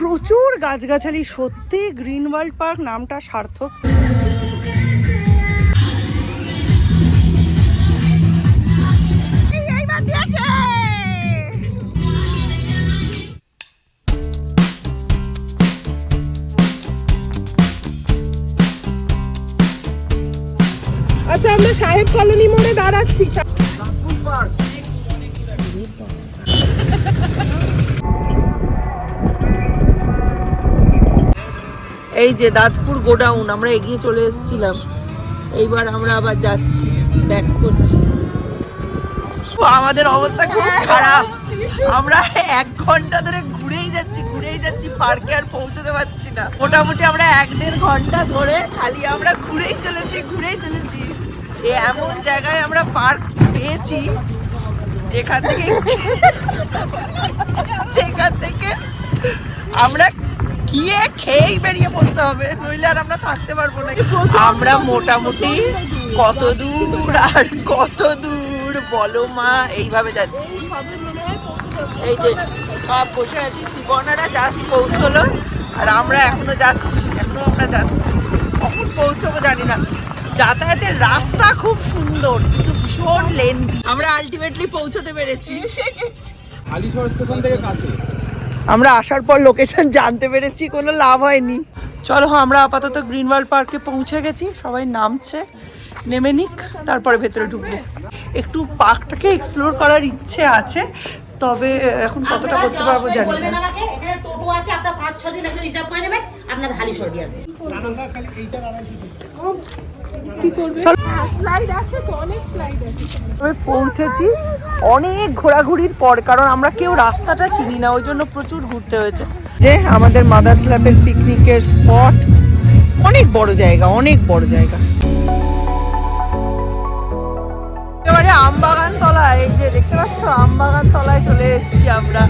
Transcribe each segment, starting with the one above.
প্রচুর গাছগাছালি সত্যি গ্রিন ওয়ার্ল্ড পার্ক নামটা সার্থক। আচ্ছা আমরা সাহেব কলোনি মোড়ে দাঁড়াচ্ছি। এই যে দাঁতপুর গোডাউন আমরা এগিয়ে চলে এসেছিলাম। এইবার আমরা আবার যাচ্ছি ব্যাক করছি। আমাদের অবস্থা খুব খারাপ। আমরা এক ঘণ্টা ধরে ঘুরেই যাচ্ছি ঘুরেই যাচ্ছি পার্কে আর পৌঁছতে পারছি না। মোটামুটি আমরা এক দেড় ঘণ্টা ধরে খালি আমরা ঘুরেই চলেছি ঘুরেই চলেছি। এমন জায়গায় আমরা পার্ক পেয়েছি যেখান থেকে যেখান থেকে আমরা গিয়ে খেয়েই বেরিয়ে পড়তে হবে, নইলে আর আমরা থাকতে পারব না। আমরা মোটামুটি কত দূর আর কত দূর? বলো মা, এইভাবে যাচ্ছি। এই যে সব বসে আছি, শ্রীবর্ণারা জাস্ট পৌঁছলো আর আমরা এখনও যাচ্ছি, এখনও আমরা যাচ্ছি। কখন পৌঁছবো জানি না। যাতায়াতের রাস্তা খুব সুন্দর, কিন্তু ভীষণ লেন্দি আমরা আলটিমেটলি পৌঁছতে পেরেছি। হালিশহর স্টেশন থেকে কাছে। আমরা আসার পর লোকেশন জানতে পেরেছি কোনো লাভ হয়নি। চলো আমরা আপাতত গ্রিন ওয়ার্ল্ড পার্কে পৌঁছে গেছি সবাই নামছে নেমে নিক তারপরে ভেতরে ঢুকবো। একটু পার্কটাকে এক্সপ্লোর করার ইচ্ছে আছে তবে এখন কতটা করতে পারব জানি না। টোটো আছে আপনার পাঁচ ছ জন রিজার্ভ করে নেবেন আপনাদের হালিশহর দিয়ে আসবেন। কি করবে স্লাইড আছে তবে পৌঁছেছি অনেক ঘোরাঘুরির পর কারণ আমরা কেউ রাস্তাটা চিনি না ওই জন্য প্রচুর ঘুরতে হয়েছে। যে আমাদের মাদার স্ল্যাপের পিকনিকের স্পট অনেক বড় জায়গা অনেক বড় জায়গা। একেবারে আমবাগান তলায় এই যে দেখতে পাচ্ছ আমবাগান তলায় চলে এসেছি আমরা।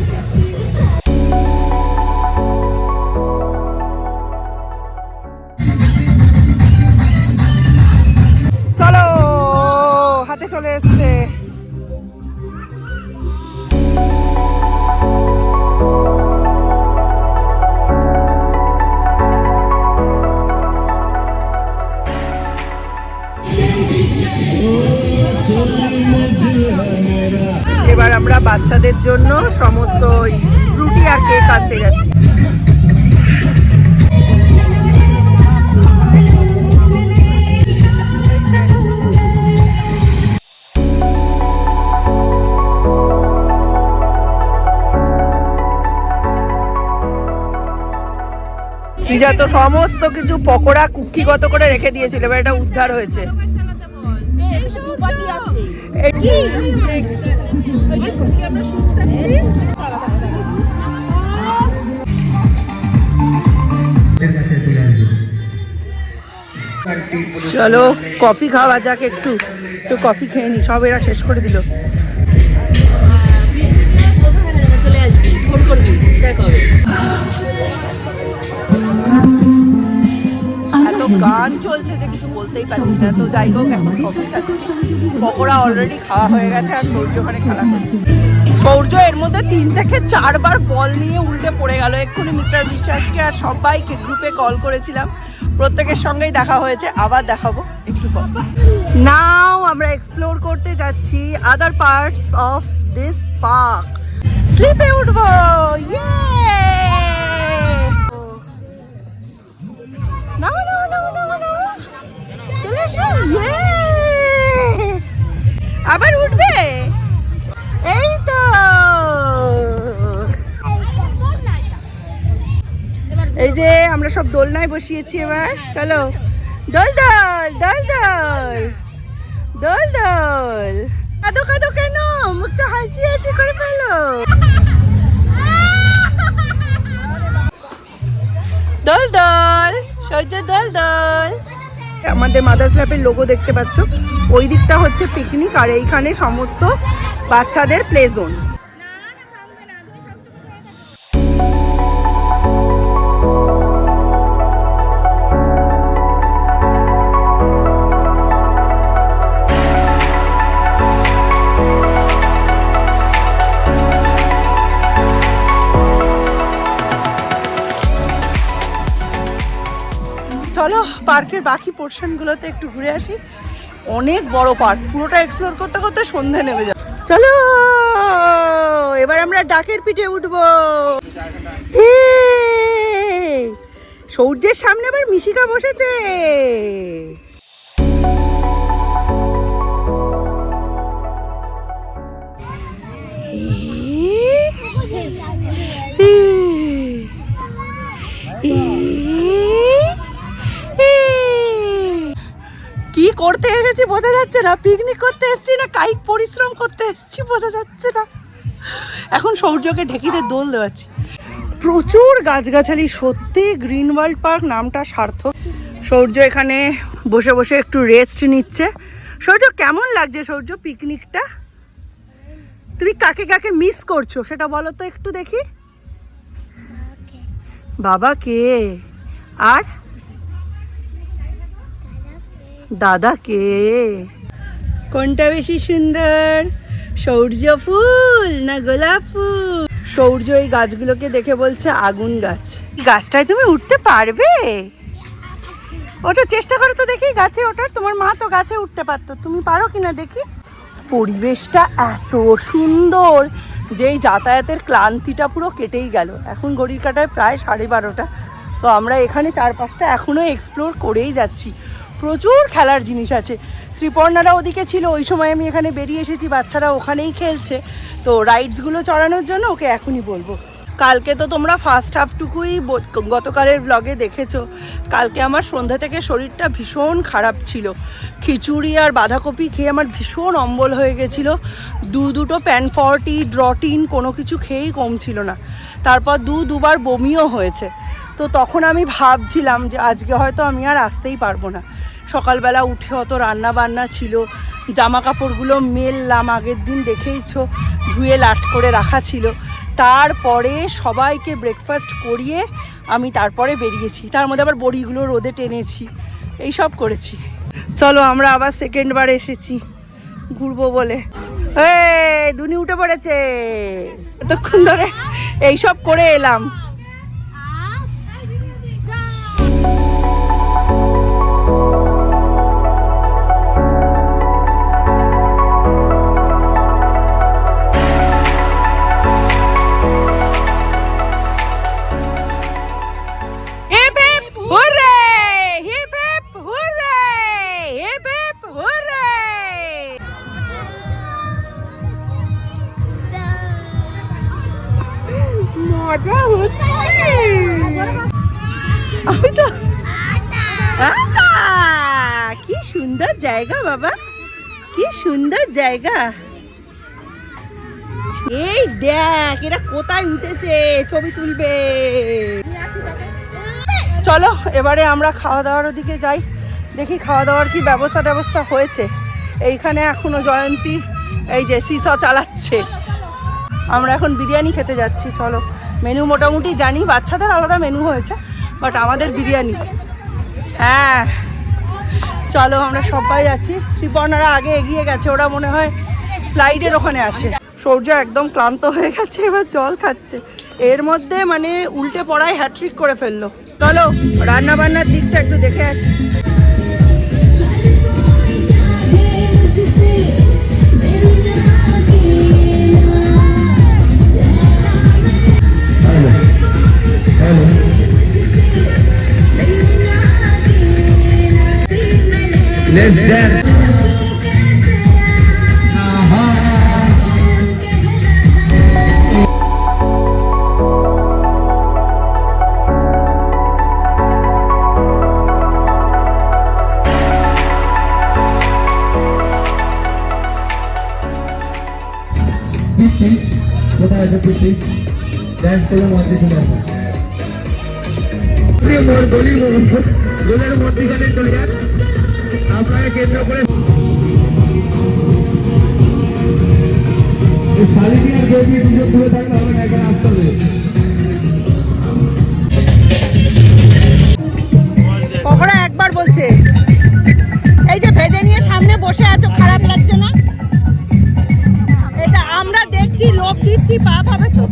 জন্য সমস্ত ফ্রুটি আর কেক আনতে যাচ্ছি। সৃজা তো সমস্ত কিছু পকোড়া কুক্ষিগত করে রেখে দিয়েছিল এবার এটা উদ্ধার হয়েছে। চলো, কফি খাওয়া যাক একটু। একটু কফি খেয়ে নি, সব এরা শেষ করে দিল। এত গান চলছে যে কিছু বলতেই পারছি না। তো যাই হোক, এখন কফি খাচ্ছি। পকোড়া অলরেডি খাওয়া হয়ে গেছে আর সৌর্য ওখানে খেলা করছে। সৌর্য এর মধ্যে তিন থেকে চারবার বল নিয়ে উল্টে পড়ে গেল। এক্ষুনি মিস্টার বিশ্বাসকে আর সবাইকে গ্রুপে কল করেছিলাম। প্রত্যেকের সঙ্গেই দেখা হয়েছে। আবার দেখাবো। একটু পর। নাও আমরা এক্সপ্লোর করতে যাচ্ছি other parts of this park স্লিপে উঠবো! ইয়ে আবার উঠবে? এই তো! এই যে আমরা সব দোলনায় বসিয়েছি এবার। চলো। দোল দোল দোল দোল। দোল দোল। কাদো কাদো কেন? মুখটা হাসি হাসি করে ফেলো। দোল দোল সহ্য দোল দোল। আমাদের মাদার্স স্ল্যাপের লোগো দেখতে পাচ্ছ। ওই দিকটা হচ্ছে পিকনিক আর এইখানে সমস্ত বাচ্চাদের প্লে জোন পার্কের বাকি পোর্শনগুলোতে একটু ঘুরে আসি। অনেক বড় পার্ক, পুরোটা এক্সপ্লোর করতে করতে সন্ধে নেমে যাবে চলো, এবার আমরা ডাকের পিঠে উঠবো! সূর্যের সামনে আবার মিশিকা বসেছে। করতে এসেছি বোঝা যাচ্ছে না। পিকনিক করতে এসেছি না কায়িক পরিশ্রম করতে এসেছি বোঝা যাচ্ছে না। এখন সৌর্যকে ঢেকিতে দোল দেওয়াচ্ছি। প্রচুর গাছগাছালি সত্যি গ্রিন ওয়ার্ল্ড পার্ক নামটা সার্থক। সৌর্য এখানে বসে বসে একটু রেস্ট নিচ্ছে। সৌর্য কেমন লাগছে সৌর্য পিকনিকটা তুমি কাকে কাকে মিস করছ সেটা বলো তো একটু দেখি। বাবা কে আর? দাদাকে। কোনটা বেশি সুন্দর? সৌর্য ফুল না গোলাপ ফুল? সৌর্য এই গাছগুলোকে দেখে বলছে আগুন গাছ। গাছটায় তুমি উঠতে পারবে? ওটা চেষ্টা করো তো দেখি গাছে ওঠার। তোমার মা তো গাছে উঠতে পারতো। তুমি পারো কিনা দেখি? পরিবেশটা এত সুন্দর যে এই যাতায়াতের ক্লান্তিটা পুরো কেটেই গেল। এখন ঘড়ির কাটায় প্রায় সাড়ে বারোটা। তো আমরা এখানে চার পাঁচটা এখনও এক্সপ্লোর করেই যাচ্ছি। প্রচুর খেলার জিনিস আছে। শ্রীপর্ণারা ওদিকে ছিল, ওই সময় আমি এখানে বেরিয়ে এসেছি, বাচ্চারা ওখানেই খেলছে। তো রাইডসগুলো চড়ানোর জন্য ওকে এখনই বলব। কালকে তো তোমরা ফার্স্ট হাফটুকুই গতকালের ব্লগে দেখেছ। কালকে আমার সন্ধ্যা থেকে শরীরটা ভীষণ খারাপ ছিল। খিচুড়ি আর বাঁধাকপি খেয়ে আমার ভীষণ অম্বল হয়ে গেছিল। দু দুটো প্যানফর্টি ড্রটিন কোনো কিছু খেয়েই কম ছিল না। তারপর দু দুবার বমিও হয়েছে। তো তখন আমি ভাবছিলাম যে আজকে হয়তো আমি আর আসতেই পারব না। সকালবেলা উঠে অত রান্না বান্না ছিল। জামা কাপড়গুলো মেললাম, আগের দিন দেখেইছো, ধুয়ে লাট করে রাখা ছিল। তারপরে সবাইকে ব্রেকফাস্ট করিয়ে আমি তারপরে বেরিয়েছি। তার মধ্যে আবার বড়িগুলো রোদে টেনেছি। এই সব করেছি। চলো, আমরা আবার সেকেন্ড বার এসেছি। ঘুরবো বলে। দুনি উঠে পড়েছে। এতক্ষণ ধরে এইসব করে এলাম। মজা! কি সুন্দর জায়গা বাবা কি সুন্দর জায়গা এই দেখ এরা কোথায় উঠেছে ছবি তুলবে চলো, এবারে আমরা খাওয়া দাওয়ার দিকে যাই। দেখি খাওয়া দাওয়ার কি ব্যবস্থা ব্যবস্থা হয়েছে। এইখানে এখনও জয়ন্তী, এই যে সিস চালাচ্ছে। আমরা এখন বিরিয়ানি খেতে যাচ্ছি, চলো। মেনু মোটামুটি জানি, বাচ্চাদের আলাদা মেনু হয়েছে বাট আমাদের বিরিয়ানি। হ্যাঁ। চলো, আমরা সবাই যাচ্ছি। শ্রীপর্ণারা আগে এগিয়ে গেছে, ওরা মনে হয় স্লাইডের ওখানে আছে। সৌর্য একদম ক্লান্ত হয়ে গেছে, এবার জল খাচ্ছে। এর মধ্যে মানে উল্টে পড়ায় হ্যাট্রিক করে ফেলল। চলো রান্না বান্নার দিকটা একটু দেখে আসি। Let's dance. কোথায় আছে পিসি ড্যান্স করে মধ্যে চলে আসো মধ্যখানে চলে যান আপনাকে কেন্দ্র করে এই শালিনী আর কেউ দুজন দূরে থাকলে হবে এখানে আসতে হবে। পকোড়া একবার বলছে। এই যে ভেজে নিয়ে সামনে বসে আছো খারাপ লাগছে না? এটা আমরা দেখছি লোক দিচ্ছি পাপ হবে তো।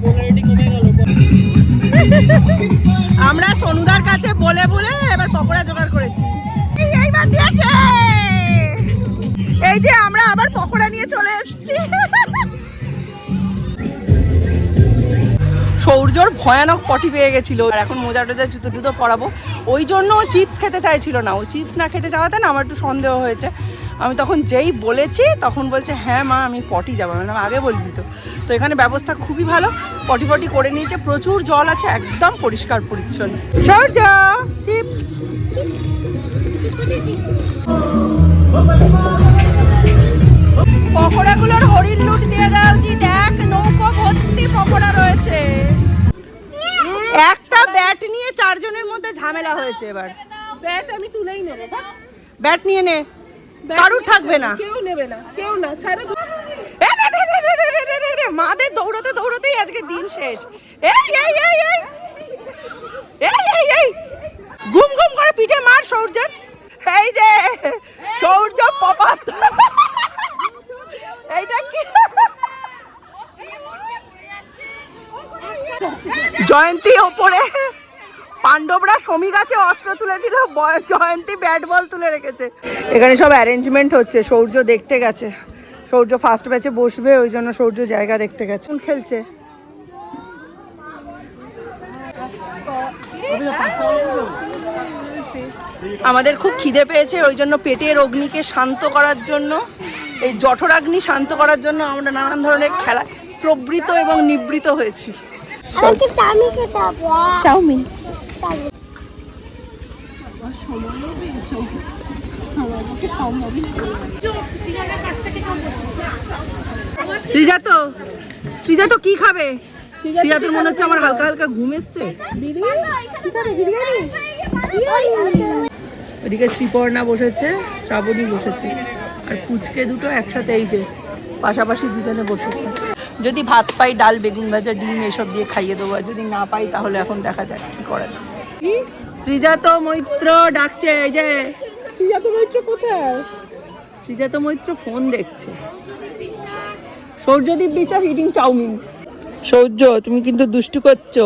আমরা সোনুদার কাছে বলে বলে এবার পকোড়া জোগাড় করেছি। এই যে আমরা আবার পকোড়া নিয়ে চলে এসেছি। সৌর্যর ভয়ানক পটি পেয়ে গেছিল। আর এখন মোজা টোজা জুতো টুতো পরাবো। ওই জন্য ও চিপস খেতে চাইছিল না। ও চিপস না খেতে চাওয়াতে না আমার একটু সন্দেহ হয়েছে। আমি তখন যেই বলেছি, তখন বলছে হ্যাঁ মা, আমি পটি যাব। মানে আগে বলবি তো। তো এখানে ব্যবস্থা খুবই ভালো। পটি পটি করে নিয়েছে। প্রচুর জল আছে, একদম পরিষ্কার পরিচ্ছন্ন। সৌর্য, চিপস। পকোড়াগুলোর হরিণ লুট দিয়ে দেওয়া উচিত। এক নৌকো ভর্তি পকোড়া রয়েছে। একটা ব্যাট নিয়ে চারজনের মধ্যে ঝামেলা হয়েছে এবার। ব্যাট আমি তুলেই নেব ব্যাট নিয়ে নে। কারুর থাকবে না। কেউ নেবে না কেউ না ছাড়ো মাদের দৌড়াতে দৌড়াতেই আজকে দিন শেষ। এই এই এই। এই এই এই। গুম গুম করে পিঠে মার সৌর্য। এই যে সৌর্য পপাত। এইটা কি? জয়ন্তী ওপরে। পাণ্ডবরা সমী গাছে অস্ত্র তুলেছিল জয়ন্তী ব্যাট বল তুলে রেখেছে। এখানে সব অ্যারেঞ্জমেন্ট হচ্ছে, সৌর্য দেখতে গেছে। সৌর্য ফার্স্ট ব্যাচে বসবে, ওই জন্য সৌর্য জায়গা দেখতে গেছে। খেলছে? আমাদের খুব খিদে পেয়েছে, ওই জন্য পেটের অগ্নিকে শান্ত করার জন্য। এই জঠরাগ্নি শান্ত করার জন্য আমরা নানান ধরনের খেলা প্রবৃত এবং নিবৃত হয়েছি। চাউমিন শ্রীজাত শ্রীজাত কি খাবে? শ্রীজাতর মনে হচ্ছে আমার হালকা হালকা ঘুম এসছে? ওদিকে শ্রীপর্ণা বসেছে শ্রাবণী বসেছে। আর পুচকে দুটো একসাথে এই যে পাশাপাশি দুজনে বসেছে। যদি ভাত পাই ডাল বেগুন ভাজা ডিম এসব দিয়ে খাইয়ে দেবো আর যদি না পাই তাহলে এখন দেখা যাক কি করা যায়। শ্রীজাত মৈত্র ডাকছে এই যে। শ্রীজাত মৈত্র কোথায়? শ্রীজাত মৈত্র ফোন দেখছে। সৌর্যদীপ বিশ্বাস ইটিং চাউমিন। সৌর্য তুমি কিন্তু দুষ্টু করছ।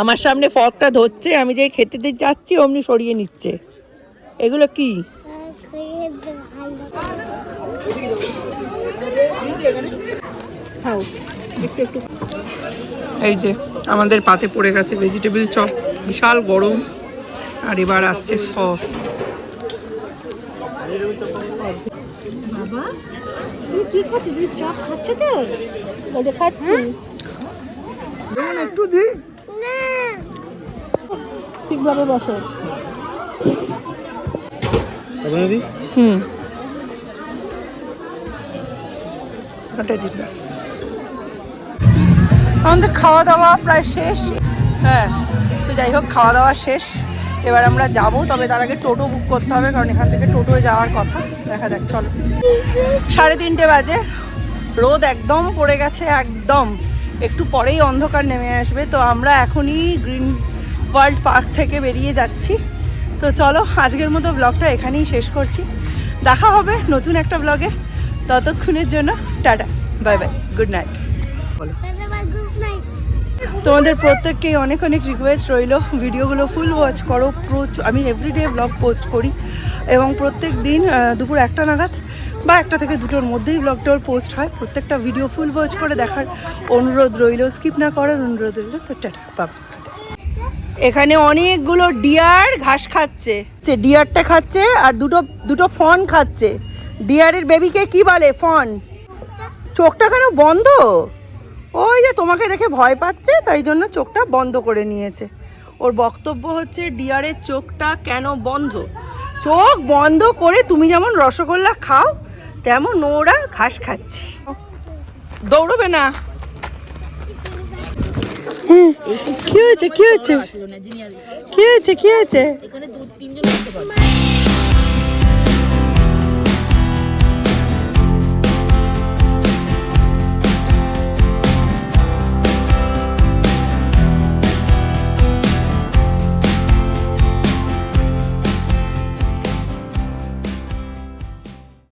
আমার সামনে ফর্কটা ধরছে আমি যে খেতে দিয়ে যাচ্ছি অমনি সরিয়ে নিচ্ছে। এগুলো কি? একটু এই যে আমাদের পাতে পড়ে গেছে ভেজিটেবিল চপ বিশাল গরম। আর এবার আসছে সস ওই যে খাচ্ছি? একটু দি ঠিকভাবে বসো। হুম। দিন। আমাদের খাওয়া দাওয়া প্রায় শেষ। হ্যাঁ তো যাই হোক খাওয়া দাওয়া শেষ। এবার আমরা যাব, তবে তার আগে টোটো বুক করতে হবে, কারণ এখান থেকে টোটোয় যাওয়ার কথা। দেখা যাক, চলো। সাড়ে তিনটে বাজে। রোদ একদম পড়ে গেছে, একদম। একটু পরেই অন্ধকার নেমে আসবে। তো আমরা এখনই গ্রিন ওয়ার্ল্ড পার্ক থেকে বেরিয়ে যাচ্ছি। তো চলো, আজকের মতো ব্লগটা এখানেই শেষ করছি। দেখা হবে নতুন একটা ব্লগে। ততক্ষণের জন্য tata, bye bye good night বলো। তোমাদের প্রত্যেককেই অনেক অনেক রিকোয়েস্ট রইল, ভিডিওগুলো ফুল ওয়াচ করো প্রচুর আমি এভরিডে ব্লগ পোস্ট করি, এবং প্রত্যেক দিন দুপুর একটা নাগাদ বা একটা থেকে দুটোর মধ্যেই ব্লগটার পোস্ট হয়। প্রত্যেকটা ভিডিও ফুল ওয়াচ করে দেখার অনুরোধ রইল। স্কিপ না করার অনুরোধ রইল। তো টাটা বাবা এখানে অনেকগুলো ডিয়ার ঘাস খাচ্ছে। যে ডিয়ারটা খাচ্ছে আর দুটো দুটো ফন খাচ্ছে। ডিয়ারের বেবিকে কি বলে? ফন চোখটা কেন বন্ধ? ওই যে তোমাকে দেখে ভয় পাচ্ছে, তাই জন্য চোখটা বন্ধ করে নিয়েছে। ওর বক্তব্য হচ্ছে ডিয়ারের চোখটা কেন বন্ধ? চোখ বন্ধ করে তুমি যেমন রসগোল্লা খাও, তেমন ওরা ঘাস খাচ্ছে। দৌড়বে না। কি হয়েছে কি হয়েছে? কি হয়েছে কি হয়েছে?